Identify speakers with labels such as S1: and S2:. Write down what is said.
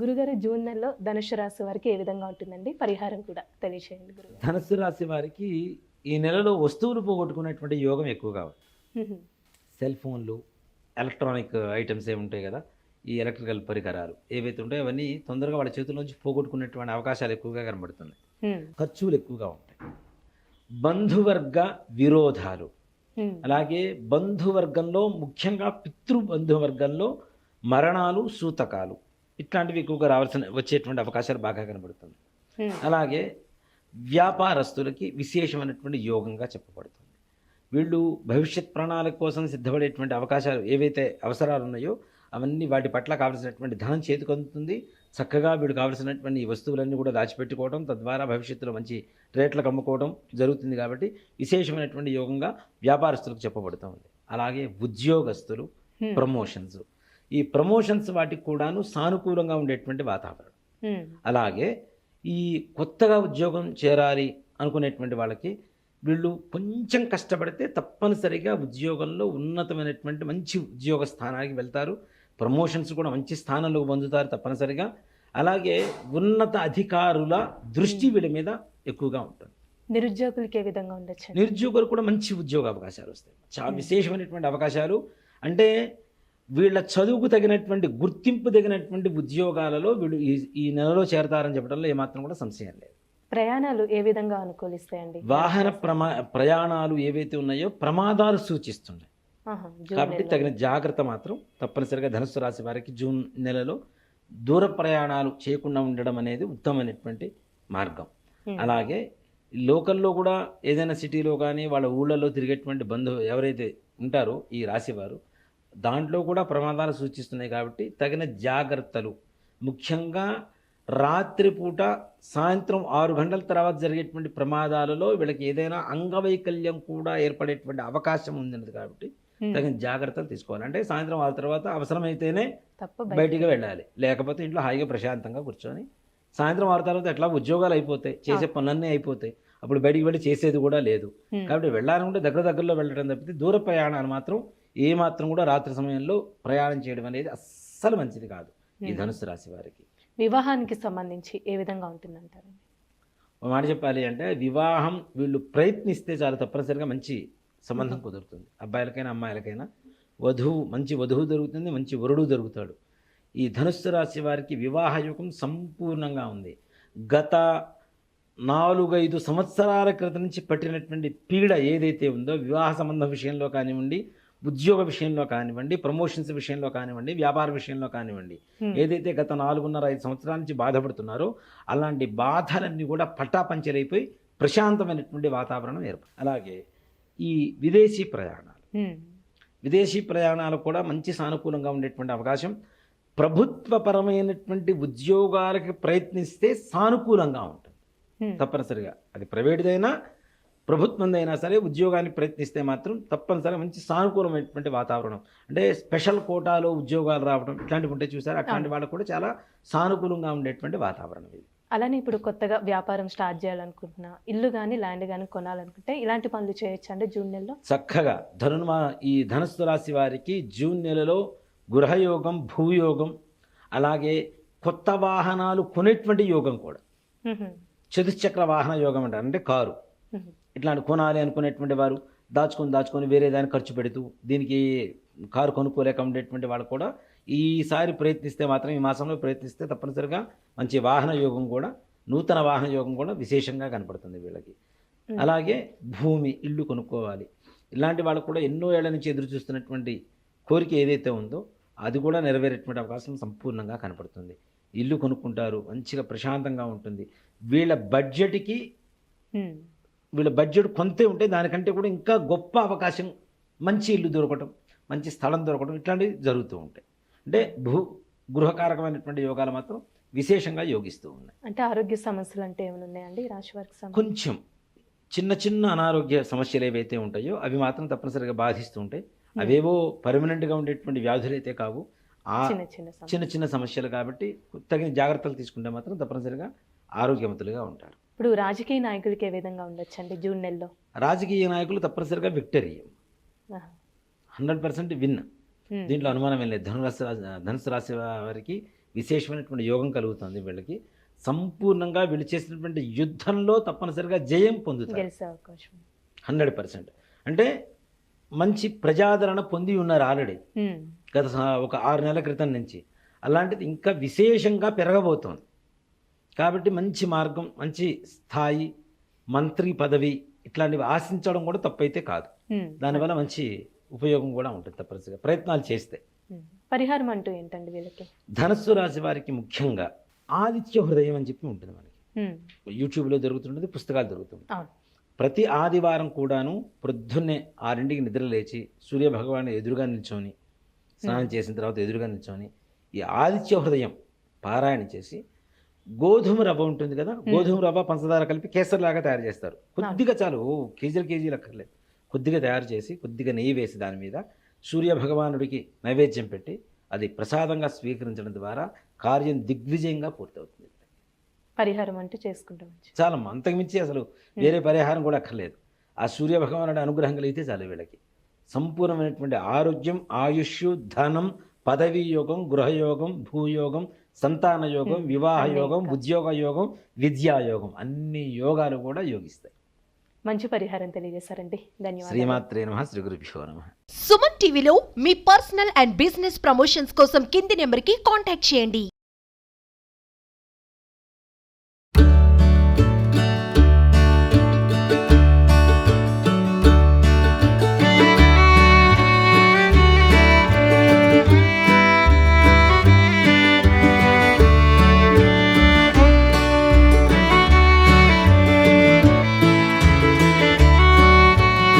S1: గురుగారు జూన్ నెలలో ధనుసు రాశి వారికి ఏ విధంగా ఉంటుందండి? పరిహారం కూడా తెలియచేయండి గురుగారు.
S2: ధనస్సు రాశి వారికి ఈ నెలలో వస్తువులు పోగొట్టుకునేటువంటి యోగం ఎక్కువగా ఉంది. సెల్ ఫోన్లు ఎలక్ట్రానిక్ ఐటమ్స్ ఏమి ఉంటాయి కదా? ఈ ఎలక్ట్రికల్ పరికరాలు ఏవైతే ఉంటాయో అవన్నీ తొందరగా వాళ్ళ చేతుల్లోంచి పోగొట్టుకునేటువంటి అవకాశాలు ఎక్కువగా కనబడుతున్నాయి. ఖర్చులు ఎక్కువగా ఉంటాయి. బంధువర్గ విరోధాలు. అలాగే బంధువర్గంలో ముఖ్యంగా పితృ బంధువర్గంలో మరణాలు సూతకాలు. ఇట్లాంటివి ఎక్కువగా రావాల్సిన వచ్చేటువంటి అవకాశాలు బాగా కనబడుతుంది. అలాగే వ్యాపారస్తులకి విశేషమైనటువంటి యోగంగా చెప్పబడుతుంది. వీళ్ళు భవిష్యత్ ప్రణాళిక కోసం సిద్ధపడేటువంటి అవకాశాలు ఏవైతే అవసరాలు ఉన్నాయో అవన్నీ వాటి పట్ల కావలసినటువంటి ధనం చేతికి అందుతుంది. చక్కగా వీడు కావలసినటువంటి వస్తువులన్నీ కూడా దాచిపెట్టుకోవడం తద్వారా భవిష్యత్తులో మంచి రేట్లకు అమ్ముకోవడం జరుగుతుంది కాబట్టి విశేషమైనటువంటి యోగంగా వ్యాపారస్తులకు చెప్పబడుతూ ఉంది అలాగే ఉద్యోగస్తులు. ప్రమోషన్స్. ఈ ప్రమోషన్స్ వాటికి కూడాను సానుకూలంగా ఉండేటువంటి వాతావరణం. అలాగే ఈ కొత్తగా ఉద్యోగం చేరాలి అనుకునేటువంటి వాళ్ళకి వీళ్ళు కొంచెం కష్టపడితే తప్పనిసరిగా ఉద్యోగంలో ఉన్నతమైనటువంటి మంచి ఉద్యోగ స్థానానికి వెళ్తారు. ప్రమోషన్స్ కూడా మంచి స్థానంలో పొందుతారు తప్పనిసరిగా. అలాగే ఉన్నత అధికారుల దృష్టి వీళ్ళ మీద ఎక్కువగా ఉంటుంది.
S1: నిరుద్యోగులకి ఏ విధంగా ఉండొచ్చు
S2: నిరుద్యోగులు కూడా మంచి ఉద్యోగ అవకాశాలు వస్తాయి. చాలా విశేషమైనటువంటి అవకాశాలు అంటే వీళ్ళ చదువుకు తగినటువంటి గుర్తింపు తగినటువంటి ఉద్యోగాలలో వీళ్ళు ఈ ఈ నెలలో చేరతారని చెప్పడంలో ఏమాత్రం కూడా సంశయం లేదు
S1: ప్రయాణాలు ఏ విధంగా అనుకూలిస్తాయండి
S2: వాహన ప్రమా ప్రయాణాలు ఏవైతే ఉన్నాయో ప్రమాదాలు సూచిస్తున్నాయి కాబట్టి. తగిన జాగ్రత్త మాత్రం తప్పనిసరిగా ధనుస్సు రాశి వారికి జూన్ నెలలో దూర ప్రయాణాలు చేయకుండా ఉండడం అనేది ఉత్తమమైనటువంటి మార్గం. అలాగే లోకల్లో కూడా ఏదైనా సిటీలో కానీ వాళ్ళ ఊళ్ళల్లో తిరిగేటువంటి బంధువు ఎవరైతే ఉంటారో ఈ రాశివారు దాంట్లో కూడా ప్రమాదాలు సూచిస్తున్నాయి కాబట్టి తగిన జాగ్రత్తలు. ముఖ్యంగా రాత్రిపూట సాయంత్రం ఆరు గంటల తర్వాత జరిగేటువంటి ప్రమాదాలలో వీళ్ళకి ఏదైనా అంగవైకల్యం కూడా ఏర్పడేటువంటి అవకాశం ఉంది కాబట్టి. తగిన జాగ్రత్తలు తీసుకోవాలి. అంటే సాయంత్రం ఆరు తర్వాత అవసరమైతేనే బయటికి వెళ్ళాలి. లేకపోతే ఇంట్లో హాయిగా ప్రశాంతంగా కూర్చొని సాయంత్రం ఆరు తర్వాత ఎట్లా ఉద్యోగాలు అయిపోతాయి చేసే పనులన్నీ అయిపోతాయి. అప్పుడు బయటికి వెళ్ళి చేసేది కూడా లేదు. కాబట్టి వెళ్ళాలనుకుంటే దగ్గర దగ్గరలో వెళ్ళడం తప్పితే దూర ప్రయాణాలు మాత్రం ఏ మాత్రం కూడా రాత్రి సమయంలో ప్రయాణం చేయడం అనేది అస్సలు మంచిది కాదు ఈ. ధనుసు రాశి వారికి.
S1: వివాహానికి సంబంధించి ఏ విధంగా ఉంటుందంటారు
S2: ఒక మాట చెప్పాలి అంటే వివాహం వీళ్ళు ప్రయత్నిస్తే చాలా తప్పనిసరిగా మంచి సంబంధం కుదురుతుంది. అబ్బాయిలకైనా అమ్మాయిలకైనా వధువు మంచి వధువు దొరుకుతుంది మంచి వరుడు దొరుకుతాడు. ఈ ధనుస్సు రాశి వారికి వివాహ యుగం సంపూర్ణంగా ఉంది. గత నాలుగైదు సంవత్సరాల క్రితం నుంచి పట్టినటువంటి పీడ ఏదైతే ఉందో వివాహ సంబంధం విషయంలో కానివ్వండి ఉద్యోగ విషయంలో కానివ్వండి ప్రమోషన్స్ విషయంలో కానివ్వండి వ్యాపార విషయంలో కానివ్వండి. ఏదైతే గత నాలుగున్నర ఐదు సంవత్సరాల నుంచి బాధపడుతున్నారో అలాంటి బాధలన్నీ కూడా పట్టాపంచలైపోయి ప్రశాంతమైనటువంటి వాతావరణం ఏర్పడు అలాగే ఈ విదేశీ ప్రయాణాలు. విదేశీ ప్రయాణాలు కూడా మంచి సానుకూలంగా ఉండేటువంటి అవకాశం ప్రభుత్వపరమైనటువంటి ఉద్యోగాలకి ప్రయత్నిస్తే సానుకూలంగా ఉంటుంది. తప్పనిసరిగా అది ప్రైవేట్దైనా ప్రభుత్వందైనా సరే ఉద్యోగాన్ని ప్రయత్నిస్తే మాత్రం తప్పనిసరిగా మంచి సానుకూలమైనటువంటి వాతావరణం. అంటే స్పెషల్ కోటాలో ఉద్యోగాలు రావడం ఇట్లాంటివి ఉంటే చూసారు? అట్లాంటి వాళ్ళకు కూడా చాలా సానుకూలంగా ఉండేటువంటి వాతావరణం ఇది.
S1: అలానే ఇప్పుడు కొత్తగా వ్యాపారం స్టార్ట్ చేయాలనుకుంటున్నా ఇల్లు కానీ ల్యాండ్ కానీ కొనాలనుకుంటే ఇలాంటి పనులు చేయొచ్చు అండి జూన్ నెలలో?
S2: చక్కగా ధనుర్మా ఈ ధనుస్సు రాశి వారికి జూన్ నెలలో గృహయోగం భూయోగం అలాగే కొత్త వాహనాలు కొనేటువంటి యోగం కూడా. చతుశ్చక్ర వాహన యోగం అంటారు. అంటే కారు. ఇట్లాంటి కొనాలి అనుకునేటువంటి వారు దాచుకొని దాచుకొని వేరే దాన్ని ఖర్చు పెడుతూ దీనికి కారు కొనుక్కోలేక ఉండేటువంటి వాళ్ళు కూడా ఈసారి ప్రయత్నిస్తే మాత్రం ఈ మాసంలో ప్రయత్నిస్తే తప్పనిసరిగా మంచి వాహన యోగం కూడా నూతన వాహన యోగం కూడా విశేషంగా కనపడుతుంది వీళ్ళకి. అలాగే భూమి ఇల్లు కొనుక్కోవాలి ఇలాంటి వాళ్ళకు కూడా ఎన్నో ఏళ్ళ నుంచి ఎదురు చూస్తున్నటువంటి కోరిక ఏదైతే ఉందో అది కూడా నెరవేరేటువంటి అవకాశం సంపూర్ణంగా కనపడుతుంది ఇల్లు కొనుక్కుంటారు మంచిగా ప్రశాంతంగా ఉంటుంది వీళ్ళ బడ్జెట్కి. వీళ్ళ బడ్జెట్ కొంతే ఉంటే దానికంటే కూడా ఇంకా గొప్ప అవకాశం మంచి ఇల్లు దొరకటం మంచి స్థలం దొరకటం ఇట్లాంటివి జరుగుతూ ఉంటాయి. అంటే భూ గృహకారకమైనటువంటి యోగాలు మాత్రం విశేషంగా యోగిస్తూ ఉన్నాయి.
S1: అంటే ఆరోగ్య సమస్యలు అంటే ఏమైనా రాశి వారికి
S2: కొంచెం చిన్న చిన్న అనారోగ్య సమస్యలు ఏవైతే ఉంటాయో అవి మాత్రం తప్పనిసరిగా బాధిస్తూ ఉంటాయి. అవేవో పర్మనెంట్గా ఉండేటువంటి వ్యాధులు అయితే కావు.
S1: చిన్న చిన్న సమస్యలు
S2: కాబట్టి తగిన జాగ్రత్తలు తీసుకుంటే మాత్రం తప్పనిసరిగా ఆరోగ్యవంతులుగా ఉంటారు.
S1: ఇప్పుడు రాజకీయ నాయకులకి ఏ విధంగా ఉండొచ్చండి జూన్ నెలలో?
S2: రాజకీయ నాయకులు తప్పనిసరిగా విక్టరీ. Hundred percent win. దీంట్లో అనుమానం ఏం లేదు. ధనురాశి రాశి ధనుసు రాశి వారికి విశేషమైనటువంటి యోగం కలుగుతుంది వీళ్ళకి. సంపూర్ణంగా వీళ్ళు చేసినటువంటి యుద్ధంలో తప్పనిసరిగా జయం పొందుతారు. Hundred percent. అంటే మంచి ప్రజాదరణ పొంది ఉన్నారు ఆల్రెడీ. గత ఒక ఆరు నెలల క్రితం నుంచి. అలాంటిది ఇంకా విశేషంగా పెరగబోతోంది. కాబట్టి మంచి మార్గం మంచి స్థాయి మంత్రి పదవి ఇట్లాంటివి ఆశించడం కూడా తప్పైతే కాదు. దానివల్ల మంచి ఉపయోగం కూడా ఉంటుంది తప్పనిసరిగా. ప్రయత్నాలు చేస్తే.
S1: పరిహారం అంటూ ఏంటండి వీళ్ళకి?
S2: ధనస్సు రాశి వారికి ముఖ్యంగా ఆదిత్య హృదయం అని చెప్పి ఉంటుంది మనకి. యూట్యూబ్లో దొరుకుతుంటుంది పుస్తకాలు
S1: అవును.
S2: ప్రతి ఆదివారం కూడాను ప్రొద్దున్నే ఆరింటికి నిద్ర లేచి సూర్య భగవాను ఎదురుగా నిల్చొని స్నానం చేసిన తర్వాత ఎదురుగా నిల్చొని ఈ ఆదిత్య హృదయం పారాయణ చేసి గోధుమ రవ్వ ఉంటుంది కదా గోధుమ రవ్వ పంచదార కలిపి కేసరిలాగా తయారు చేస్తారు. కొద్దిగా చాలు కేజీలు కేజీలు అక్కర్లేదు. కొద్దిగా తయారు చేసి కొద్దిగా నెయ్యి వేసి దాని మీద సూర్య భగవానుడికి నైవేద్యం పెట్టి అది ప్రసాదంగా స్వీకరించడం ద్వారా కార్యం దిగ్విజయంగా పూర్తవుతుంది.
S1: పరిహారం అంటూ చేసుకుంటాం
S2: చాలమ్మా అంతకుమించి అసలు వేరే పరిహారం కూడా అక్కర్లేదు. ఆ సూర్య భగవానుడి అనుగ్రహం కలిగితే చాలు వీళ్ళకి. సంపూర్ణమైనటువంటి ఆరోగ్యం ఆయుష్ ధనం పదవీ యోగం గృహయోగం భూయోగం సంతాన యోగం వివాహ యోగం. ఉద్యోగ యోగం విద్యా యోగం అన్ని యోగాలు కూడా యోగిస్తాయి.
S1: మంచి పరిహారం తెలియజేశారండి. ధన్యవాదాలు.
S2: శ్రీమాత్రే నమ శ్రీ గురుభ్యో నమ.
S3: సుమన్ టీవీలో మీ పర్సనల్ అండ్ బిజినెస్ ప్రమోషన్స్ కోసం కింది నెంబర్కి కాంటాక్ట్ చేయండి.